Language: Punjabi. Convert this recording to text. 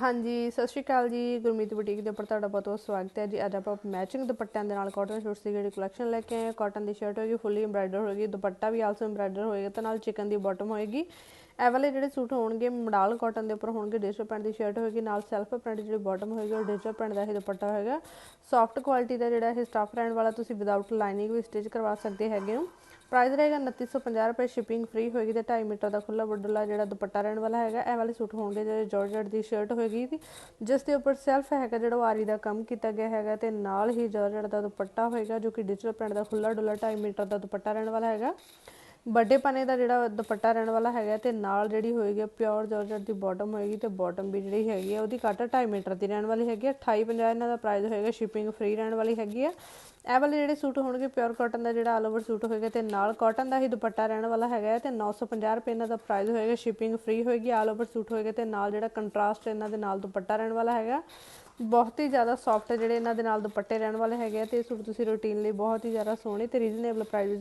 ਹਾਂਜੀ, ਸਤਿ ਸ਼੍ਰੀ ਅਕਾਲ ਜੀ। ਗੁਰਮੀਤ ਬੁਟੀਕ ਦੇ ਉੱਪਰ ਤੁਹਾਡਾ ਬਹੁਤ ਬਹੁਤ ਸਵਾਗਤ ਹੈ। ਜੀ, ਅੱਜ ਆਪਾਂ ਮੈਚਿੰਗ ਦੁਪੱਟਿਆਂ ਦੇ ਨਾਲ ਕਾਟਨ ਸ਼ੂਟਸ ਦੀ ਜਿਹੜੀ ਕਲੈਕਸ਼ਨ ਲੈ ਕੇ ਆਏ ਹਾਂ। ਕਾਟਨ ਦੀ ਸ਼ਰਟ ਹੋਏਗੀ ਫੁੱਲੀ ਐਮਬ੍ਰਾਇਡਰ ਹੋਏਗੀ, ਦੁਪੱਟਾ ਵੀ ਆਲਸੋ ਐਮਬ੍ਰਾਇਡਰ ਹੋਏਗਾ ਤੇ ਨਾਲ ਚਿਕਨ ਦੀ ਬਾਟਮ ਹੋਏਗੀ। ਇਹ ਵਾਲੇ ਜਿਹੜੇ ਸੂਟ ਹੋਣਗੇ ਮਡਾਲ ਕਾਟਨ ਦੇ ਉੱਪਰ ਹੋਣਗੇ ਡਿਜੀਟਲ ਪ੍ਰਿੰਟ ਦੀ ਸ਼ਰਟ ਹੋਏਗੀ, ਨਾਲ ਸੈਲਫ ਪ੍ਰਿੰਟ ਜਿਹੜੀ ਬਾਟਮ ਹੋਏਗੀ, ਉਹ ਡਿਜੀਟਲ ਪ੍ਰਿੰਟ ਦਾ ਹੀ ਦੁਪੱਟਾ ਹੋਏਗਾ। ਸੌਫਟ ਕੁਆਲਿਟੀ ਦਾ ਜਿਹੜਾ ਇਹ ਸਟਾਫ ਰਹਿਣ ਵਾਲਾ ਤੁਸੀਂ ਵਿਦਆਊਟ ਲਾਈਨਿੰਗ ਵੀ ਸਟਿਚ ਕਰਵਾ ਸਕਦੇ ਹੈਗੇ ਹੋ। ਪ੍ਰਾਈਸ ਰਹੇਗਾ 2950 ਰੁਪਏ ਸ਼ਿਪਿੰਗ ਫ੍ਰੀ ਹੋਏਗੀ ਤੇ 2.5 ਮੀਟਰ ਦਾ ਖੁੱਲਾ ਬੁੱਡਲਾ ਜਿਹੜਾ ਦੁਪੱਟਾ ਰਹਿਣ ਵਾਲਾ ਹੈਗਾ, ਇਹ ਵਾਲੇ ਸੂਟ ਹੋਣਗੇ ਜਿਹੜੇ ਜਾਰਜਟ ਦੀ ਸ਼ਰਟ ਹੋਏਗੀ। ਜਿਸ ਦੇ ਉੱਪਰ ਸੈਲਫ ਹੈਗਾ ਜਿਹੜਾ ਆਰੀ ਦਾ ਕੰਮ ਕੀਤਾ ਗਿਆ ਹੈਗਾ ਤੇ ਨਾਲ ਹੀ ਜਾਰਜਟ ਦਾ ਦੁਪੱਟਾ ਹੋਏਗਾ ਜੋ ਕਿ ਡਿਜੀਟਲ ਪ੍ਰਿੰਟ ਦਾ ਖੁੱਲਾ ਡੁੱਲਾ 2.5 ਮੀਟਰ ਦਾ ਦੁਪੱਟਾ ਰਹਿਣ ਵਾਲਾ ਹੈਗਾ। ਵੱਡੇ ਪਨੇ ਦਾ ਜਿਹੜਾ ਦੁਪੱਟਾ ਰਹਿਣ ਵਾਲਾ ਹੈਗਾ ਤੇ ਨਾਲ ਜਿਹੜੀ ਹੋਏਗੀ ਪਿਓਰ ਜਾਰਜਟ ਦੀ ਬਾਟਮ ਹੋਏਗੀ ਤੇ ਬਾਟਮ ਵੀ ਜਿਹੜੀ ਹੈਗੀ ਆ, ਉਹਦੀ ਕੱਟ 2.5 ਮੀਟਰ ਦੀ ਰਹਿਣ ਵਾਲੀ ਹੈਗੀ ਆ 2850 ਇਹਨਾਂ ਦਾ ਪ੍ਰਾਈਸ ਹੋਏਗਾ ਸ਼ਿਪਿੰਗ ਫ੍ਰੀ ਰਹਿਣ ਵਾਲੀ ਹੈਗੀ ਆ। ਇਹ ਵਾਲੇ ਜਿਹੜੇ ਸੂਟ ਹੋਣਗੇ ਪਿਓਰ ਕਾਟਨ ਦਾ ਜਿਹੜਾ ਆਲ ਓਵਰ ਸੂਟ ਹੋਏਗਾ ਤੇ ਨਾਲ ਕਾਟਨ ਦਾ ਹੀ ਦੁਪੱਟਾ ਰਹਿਣ ਵਾਲਾ ਹੈਗਾ ਤੇ 950 ਰੁਪਏ ਇਹਨਾਂ ਦਾ ਪ੍ਰਾਈਸ ਹੋਏਗਾ ਸ਼ਿਪਿੰਗ ਫ੍ਰੀ ਹੋਏਗੀ ਆਲ ਓਵਰ ਸੂਟ ਹੋਏਗਾ ਤੇ ਨਾਲ ਜਿਹੜਾ ਕੰਟਰਾਸਟ ਇਹਨਾਂ ਦੇ ਨਾਲ ਦੁਪੱਟਾ ਰਹਿਣ ਵਾਲਾ ਹੈਗਾ। ਬਹੁਤ ਹੀ ਜ਼ਿਆਦਾ ਸੌਫਟ ਜਿਹੜੇ ਇਹਨਾਂ ਦੇ ਨਾਲ ਦੁਪੱਟੇ ਰਹਿਣ ਵਾਲੇ ਹੈਗੇ ਆ ਤੇ ਇਹ ਸੂਟ ਤੁਸੀਂ ਰੂਟੀਨ ਲਈ ਬਹੁਤ ਹੀ ਜ਼ਿਆਦਾ ਸੋਹਣੇ ਤੇ ਰੀਜ਼ਨੇਬਲ ਪ੍ਰਾਈਸ